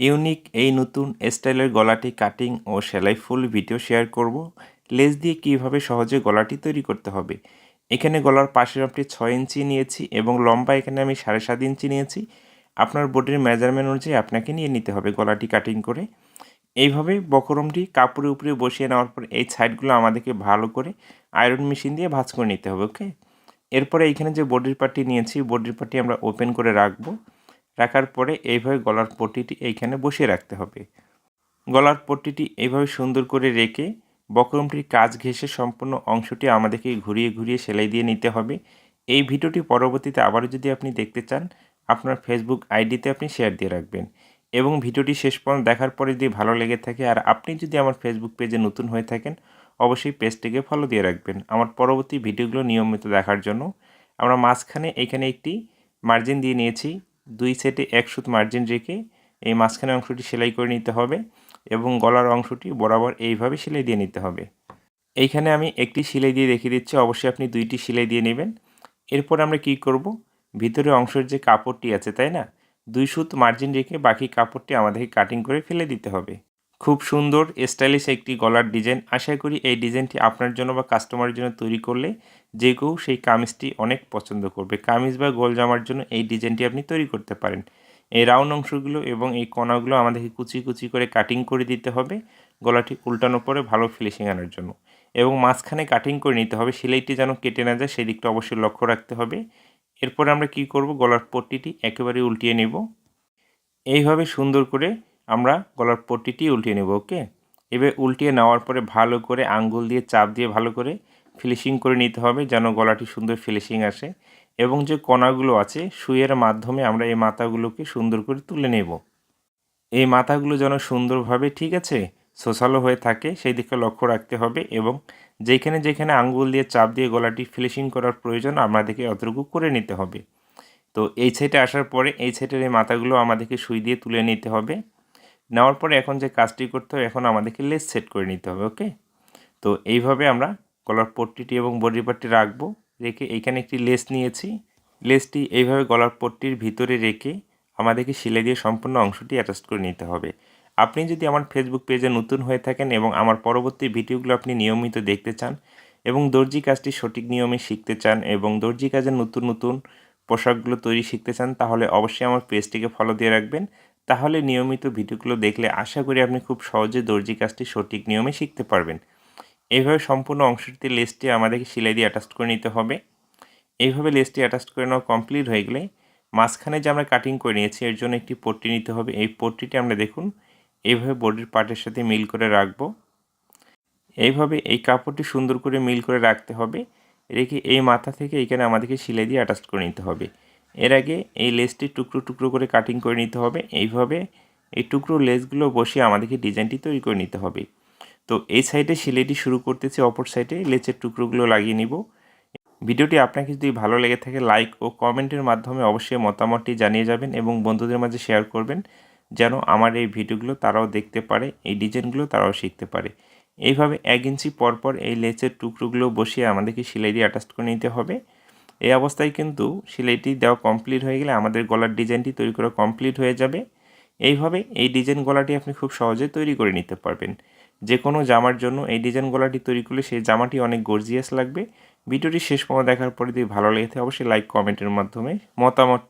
Unique এই নতুন স্টাইলের গলাটি কাটিং ও সেলাই ফুল ভিডিও শেয়ার করব। লেস দিয়ে কীভাবে সহজে গলাটি তৈরি করতে হবে? এখানে গলার পাশের মাপটি ছয় ইঞ্চি নিয়েছি এবং লম্বা এখানে আমি সাড়ে সাত ইঞ্চি নিয়েছি। আপনার বডির মেজারমেন্ট অনুযায়ী আপনাকে নিয়ে নিতে হবে গলাটি কাটিং করে। এইভাবে বকরমটি কাপড়ের উপরে বসিয়ে নেওয়ার পর এই সাইডগুলো আমাদেরকে ভালো করে আয়রন মেশিন দিয়ে ভাঁজ করে নিতে হবে ওকে এরপরে এইখানে যে বডির পার্টি নিয়েছি, বডির পার্টি আমরা ওপেন করে রাখব। রাখার পরে এইভাবে গলার পট্টিটি এইখানে বসিয়ে রাখতে হবে। গলার পট্টিটি এইভাবে সুন্দর করে রেখে বক্রমটির কাজ ঘেঁষে সম্পূর্ণ অংশটি আমাদেরকে ঘুরিয়ে ঘুরিয়ে সেলাই দিয়ে নিতে হবে। এই ভিডিওটি পরবর্তীতে আবারও যদি আপনি দেখতে চান, আপনার ফেসবুক আইডিতে আপনি শেয়ার দিয়ে রাখবেন। এবং ভিডিওটি শেষ পর্যন্ত দেখার পরে যদি ভালো লেগে থাকে আর আপনি যদি আমার ফেসবুক পেজে নতুন হয়ে থাকেন, অবশ্যই পেজটিকে ফলো দিয়ে রাখবেন। আমার পরবর্তী ভিডিওগুলো নিয়মিত দেখার জন্য আমরা মাঝখানে এখানে একটি মার্জিন দিয়ে নিয়েছি। দুই সেটে এক সুত মার্জিন রেখে এই মাঝখানে অংশটি সেলাই করে নিতে হবে এবং গলার অংশটি বরাবর এইভাবে সেলাই দিয়ে নিতে হবে। এইখানে আমি একটি সেলাই দিয়ে দেখিয়ে দিচ্ছি, অবশ্যই আপনি দুইটি সেলাই দিয়ে নেবেন। এরপর আমরা কি করব? ভিতরে অংশের যে কাপড়টি আছে, তাই না? দুই সুত মার্জিন রেখে বাকি কাপড়টি আমাদেরকে কাটিং করে ফেলে দিতে হবে। খুব সুন্দর স্টাইলিশ একটি গলার ডিজাইন আশা করি এই ডিজাইনটি আপনার জন্য বা কাস্টমারের জন্য তৈরি করলে যে কেউ সেই কামিজটি অনেক পছন্দ করবে। কামিজ বা গোল জামার জন্য এই ডিজাইনটি আপনি তৈরি করতে পারেন। এই রাউন্ড অংশগুলো এবং এই কণাগুলো আমাদেরকে কুচি কুচি করে কাটিং করে দিতে হবে। গলাটি উল্টানো পরে ভালো ফিনিশিং আনার জন্য। এবং মাঝখানে কাটিং করে নিতে হবে। সেলাইটি যেন কেটে না যায় সেই দিকটা অবশ্যই লক্ষ্য রাখতে হবে। এরপরে আমরা কি করব? গলার পট্টিটি একেবারে উল্টিয়ে নেব। এইভাবে সুন্দর করে আমরা গলার পট্টিটি উল্টিয়ে নেব, ওকে? এবার উল্টিয়ে নেওয়ার পরে ভালো করে আঙ্গুল দিয়ে চাপ দিয়ে ভালো করে ফিনিশিং করে নিতে হবে যেন গলাটি সুন্দর ফিনিশিং আসে এবং যে কণাগুলো আছে সুইয়ের মাধ্যমে আমরা এই মাথাগুলোকে সুন্দর করে তুলে নেব। এই মাথাগুলো যেন সুন্দরভাবে, ঠিক আছে সোসালো হয়ে থাকে, সেই দিকে লক্ষ্য রাখতে হবে এবং যেখানে যেখানে আঙ্গুল দিয়ে চাপ দিয়ে গলাটি ফিনিশিং করার প্রয়োজন, আমাদেরকে অতটুকু করে নিতে হবে। তো এই সাইডে আসার পরে এই সাইডের এই মাথাগুলো আমাদেরকে সুই দিয়ে তুলে নিতে হবে। নেওয়ার পরে এখন যে কাজটি করতে হবে, এখন আমাদেরকে লেস সেট করে নিতে হবে ওকে তো এইভাবে আমরা গলার পট্টিটি এবং বডি পার্টটি রাখব, রেখে এইখানে একটি লেস নিয়েছি। লেসটি এইভাবে গলার পট্টির ভিতরে রেখে আমাদেরকে সিলাই দিয়ে সম্পূর্ণ অংশটি অ্যাটাচ করে নিতে হবে। আপনি যদি আমার ফেসবুক পেজে নতুন হয়ে থাকেন এবং আমার পরবর্তী ভিডিওগুলো আপনি নিয়মিত দেখতে চান এবং দর্জি কাজটি সঠিক নিয়মে শিখতে চান এবং দর্জি কাজের নতুন নতুন পোশাকগুলো তৈরি শিখতে চান, তাহলে অবশ্যই আমার পেজটিকে ফলো দিয়ে রাখবেন। তাহলে নিয়মিত ভিডিওগুলো দেখলে আশা করি আপনি খুব সহজে দর্জি কাজটি সঠিক নিয়মে শিখতে পারবেন। এইভাবে সম্পূর্ণ অংশটিতে লেসটি আমাদেরকে সেলাই দিয়ে অ্যাটাচ করে নিতে হবে। এইভাবে লেসটি অ্যাটাচ করে নেওয়া কমপ্লিট হয়ে গেলে মাঝখানে যে আমরা কাটিং করে নিয়েছি, এর জন্য একটি পট্টি নিতে হবে। এই পট্টিটি আমরা দেখুন এইভাবে বডির পার্টের সাথে মিল করে রাখব। এইভাবে এই কাপড়টি সুন্দর করে মিল করে রাখতে হবে। রেখে এই মাথা থেকে এখানে আমাদেরকে সেলাই দিয়ে অ্যাটাচ করে নিতে হবে। এর আগে এই লেসটি টুকরো টুকরো করে কাটিং করে নিতে হবে। এইভাবে এই টুকরো লেসগুলো বসিয়ে আমাদেরকে ডিজাইনটি তৈরি করে নিতে হবে। তো এই সাইডে সেলাইটি শুরু করতেছি, অপর সাইডে লেচের টুকরোগুলো লাগিয়ে নিব। ভিডিওটি আপনাকে যদি ভালো লেগে থাকে লাইক ও কমেন্টের মাধ্যমে অবশ্যই মতামতটি জানিয়ে যাবেন এবং বন্ধুদের মাঝে শেয়ার করবেন, যেন আমার এই ভিডিওগুলো তারাও দেখতে পারে, এই ডিজাইনগুলো তারাও শিখতে পারে। এইভাবে এক ইঞ্চি পরপর এই লেচের টুকরোগুলো বসিয়ে আমাদেরকে সেলাই দিয়ে অ্যাটাচ করে নিতে হবে। এই অবস্থায় কিন্তু সেলাইটি দেওয়া কমপ্লিট হয়ে গেলে আমাদের গলার ডিজাইনটি তৈরি করা কমপ্লিট হয়ে যাবে। এইভাবে এই ডিজাইন গলাটি আপনি খুব সহজে তৈরি করে নিতে পারবেন। যে কোনো জামার জন্য এই ডিজাইন গলাটি তৈরি করলে সেই জামাটি অনেক গর্জিয়াস লাগবে। ভিডিওটি শেষ পর্যন্ত দেখার পরে যদি ভালো লেগে থাকে, অবশ্যই লাইক কমেন্টের মাধ্যমে মতামত